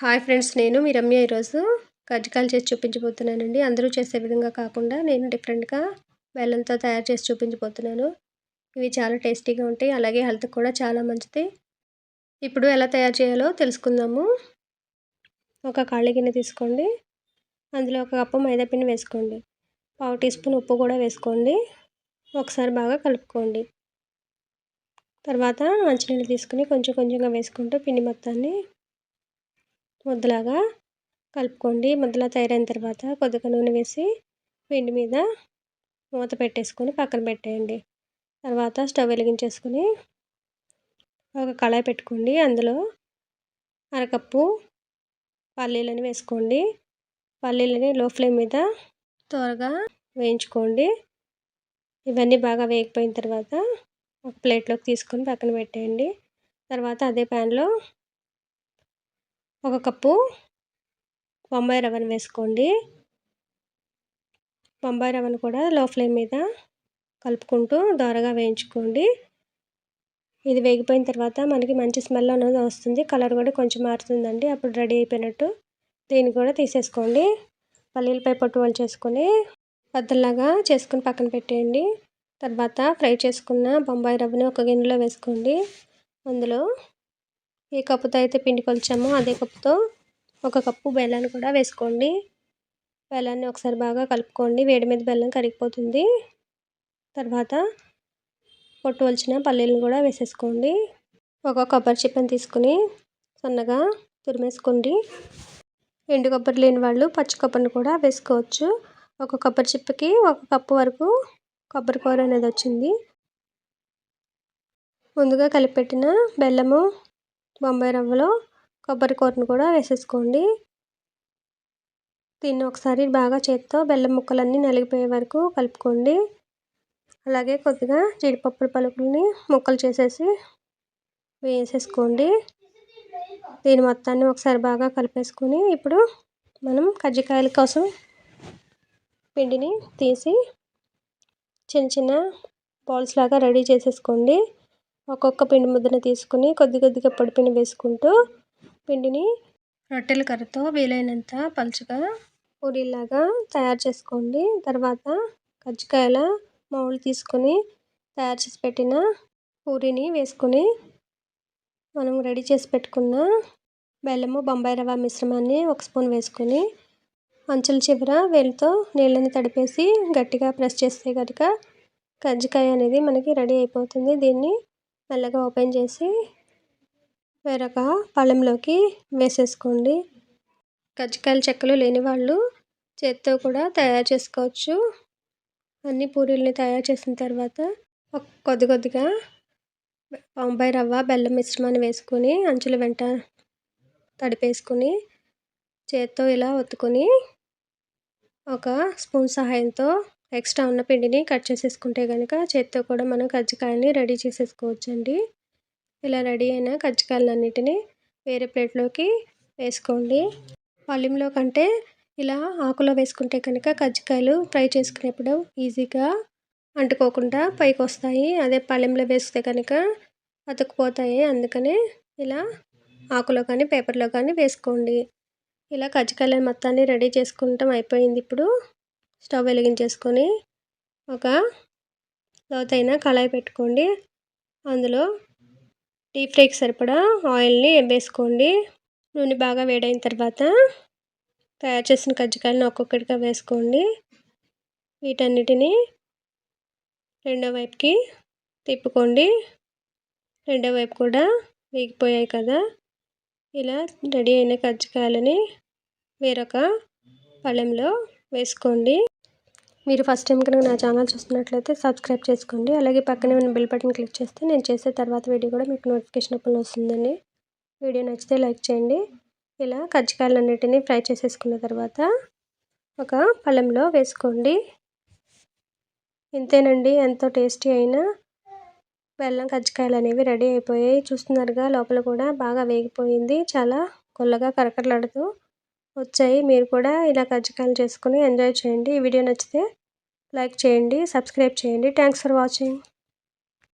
Hi friends నేను మీ రమ్య ఈరోజు కజ్జికాయలు చేసి చూపించబోతున్నానండి. అందరూ చేసే విధంగా కాకుండా నేను డిఫరెంట్గా బెల్లంతో తయారు చేసి చూపించబోతున్నాను. ఇవి చాలా టేస్టీగా ఉంటాయి. అలాగే హెల్త్కి కూడా చాలా మంచిది. ఇప్పుడు ఎలా తయారు చేయాలో తెలుసుకుందాము. ఒక ఖాళీ గిన్నె తీసుకోండి. అందులో ఒక కప్పు మైదాపిండి వేసుకోండి. పావు టీ స్పూన్ ఉప్పు కూడా వేసుకోండి. ఒకసారి బాగా కలుపుకోండి. తర్వాత మంచినీళ్ళు తీసుకుని కొంచెం కొంచెంగా వేసుకుంటూ పిండి మొత్తాన్ని ముద్దలాగా కలుపుకోండి. ముద్దలా తయారైన తర్వాత కొద్దిగా నూనె వేసి పిండి మీద మూత పెట్టేసుకొని పక్కన పెట్టేయండి. తర్వాత స్టవ్ వెలిగించేసుకొని ఒక కళాయి పెట్టుకోండి. అందులో అరకప్పు పల్లీలని వేసుకోండి. పల్లీలని లో ఫ్లేమ్ మీద త్వరగా వేయించుకోండి. ఇవన్నీ బాగా వేగిపోయిన తర్వాత ఒక ప్లేట్లోకి తీసుకొని పక్కన పెట్టేయండి. తర్వాత అదే ప్యాన్లో ఒక కప్పు బొంబాయి రవ్వను వేసుకోండి. బొంబాయి రవ్వను కూడా లో ఫ్లేమ్ మీద కలుపుకుంటూ దోరగా వేయించుకోండి. ఇది వేగిపోయిన తర్వాత మనకి మంచి స్మెల్ అనేది వస్తుంది. కలర్ కూడా కొంచెం మారుతుందండి. అప్పుడు రెడీ అయిపోయినట్టు దీన్ని కూడా తీసేసుకోండి. పల్లీలపై పొట్టు వాళ్ళు చేసుకొని పెద్దలాగా చేసుకుని పక్కన పెట్టేయండి. తర్వాత ఫ్రై చేసుకున్న బొంబాయి రవ్వని ఒక గిన్నెలో వేసుకోండి. అందులో ఏ కప్పుతో అయితే పిండి కొలిచామో అదే కప్పుతో ఒక కప్పు బెల్లాన్ని కూడా వేసుకోండి. బెల్లాన్ని ఒకసారి బాగా కలుపుకోండి. వేడి మీద బెల్లం కరిగిపోతుంది. తర్వాత పొట్టు వలిచిన పల్లీలను కూడా వేసేసుకోండి. ఒక కొబ్బరి చిప్పని తీసుకుని సన్నగా తురిమేసుకోండి. ఎండు కొబ్బరి లేని వాళ్ళు పచ్చి కొబ్బరిని కూడా వేసుకోవచ్చు. ఒక కొబ్బరి చిప్పకి ఒక కప్పు వరకు కొబ్బరి కూర అనేది వచ్చింది. ముందుగా కలిపెట్టిన బెల్లము బొంబాయి రవ్వలో కొబ్బరి కూరను కూడా వేసేసుకోండి. దీన్ని ఒకసారి బాగా చేత్తో బెల్లం ముక్కలన్నీ నలిగిపోయే వరకు కలుపుకోండి. అలాగే కొద్దిగా జీడిపప్పు పలుకుల్ని ముక్కలు చేసేసి వేసేసుకోండి. దీని మొత్తాన్ని ఒకసారి బాగా కలిపేసుకొని ఇప్పుడు మనం కజ్జికాయల కోసం పిండిని తీసి చిన్న చిన్న బాల్స్ లాగా రెడీ చేసేసుకోండి. ఒక్కొక్క పిండి ముద్దను తీసుకుని కొద్ది కొద్దిగా పొడిపిండి వేసుకుంటూ పిండిని రొట్టెల కర్రతో వీలైనంత పలుచగా పూరీలాగా తయారు చేసుకోండి. తర్వాత కజ్జికాయల మౌలు తీసుకొని తయారు చేసి పెట్టిన పూరీని వేసుకొని మనం రెడీ చేసి పెట్టుకున్న బెల్లము బొంబాయి రవ్వ మిశ్రమాన్ని ఒక స్పూన్ వేసుకొని అంచుల చివర వేలుతో నీళ్ళని తడిపేసి గట్టిగా ప్రెస్ చేస్తే కనుక కజ్జికాయ అనేది మనకి రెడీ అయిపోతుంది. దీన్ని మెల్లగా ఓపెన్ చేసి వేరొక పళ్ళెంలోకి వేసేసుకోండి. కజ్జికాయల చెక్కలు లేని వాళ్ళు చేత్తో కూడా తయారు చేసుకోవచ్చు. అన్ని పూరీల్ని తయారు చేసిన తర్వాత కొద్ది కొద్దిగా బొంబాయి రవ్వ బెల్లం మిశ్రమాన్ని వేసుకొని అంచుల వెంట తడిపేసుకొని చేత్తో ఇలా ఒత్తుకొని ఒక స్పూన్ సహాయంతో ఎక్స్ట్రా ఉన్న పిండిని కట్ చేసేసుకుంటే కనుక చేత్తో కూడా మనం కజ్జికాయని రెడీ చేసేసుకోవచ్చండి. ఇలా రెడీ అయిన కజ్జికాయలన్నిటిని వేరే ప్లేట్లోకి వేసుకోండి. పళ్ళెంలో కంటే ఇలా ఆకులో వేసుకుంటే కనుక కజ్జికాయలు ఫ్రై చేసుకునేప్పుడు ఈజీగా అంటుకోకుండా పైకి వస్తాయి అదే పళ్ళెంలో వేస్తే కనుక అతుక్కుపోతాయి. అందుకనే ఇలా ఆకులో కానీ పేపర్లో కానీ వేసుకోండి. ఇలా కజ్జికాయలు మొత్తాన్ని రెడీ చేసుకుంటాం. అయిపోయింది ఇప్పుడు. స్టవ్ వెలిగించేసుకొని ఒక లోతైన కళాయి పెట్టుకోండి. అందులో డీప్ ఫ్రైకి సరిపడా ఆయిల్ని వేసుకోండి. నూనె బాగా వేడైన తర్వాత తయారు చేసిన కజ్జికాయలను ఒక్కొక్కటిగా వేసుకోండి. వీటన్నిటిని రెండో వైపుకి తిప్పుకోండి. రెండో వైపు కూడా వేగిపోయాయి కదా. ఇలా రెడీ అయిన కజ్జికాయలని వేరొక పళ్ళెంలో వేసుకోండి. మీరు ఫస్ట్ టైం కనుక నా ఛానల్ చూస్తున్నట్లయితే సబ్స్క్రైబ్ చేసుకోండి. అలాగే పక్కనే ఉన్న బిల్ బటన్ క్లిక్ చేస్తే నేను చేసే తర్వాత వీడియో కూడా మీకు నోటిఫికేషన్ అప్పుడు వస్తుందండి. వీడియో నచ్చితే లైక్ చేయండి. ఇలా కజ్జికాయలన్నిటినీ ఫ్రై చేసేసుకున్న తర్వాత ఒక పళ్ళెంలో వేసుకోండి. ఇంతేనండి ఎంతో టేస్టీ అయిన బెల్లం కజ్జికాయలు అనేవి రెడీ అయిపోయాయి. చూస్తున్నారుగా లోపల కూడా బాగా వేగిపోయింది. చాలా కొల్లగా కరకరలాడుతూ వచ్చాయి. మీరు కూడా ఇలా కజ్జికాయలు చేసుకుని ఎంజాయ్ చేయండి. ఈ వీడియో నచ్చితే లైక్ చేయండి సబ్స్క్రైబ్ చేయండి. Thanks for watching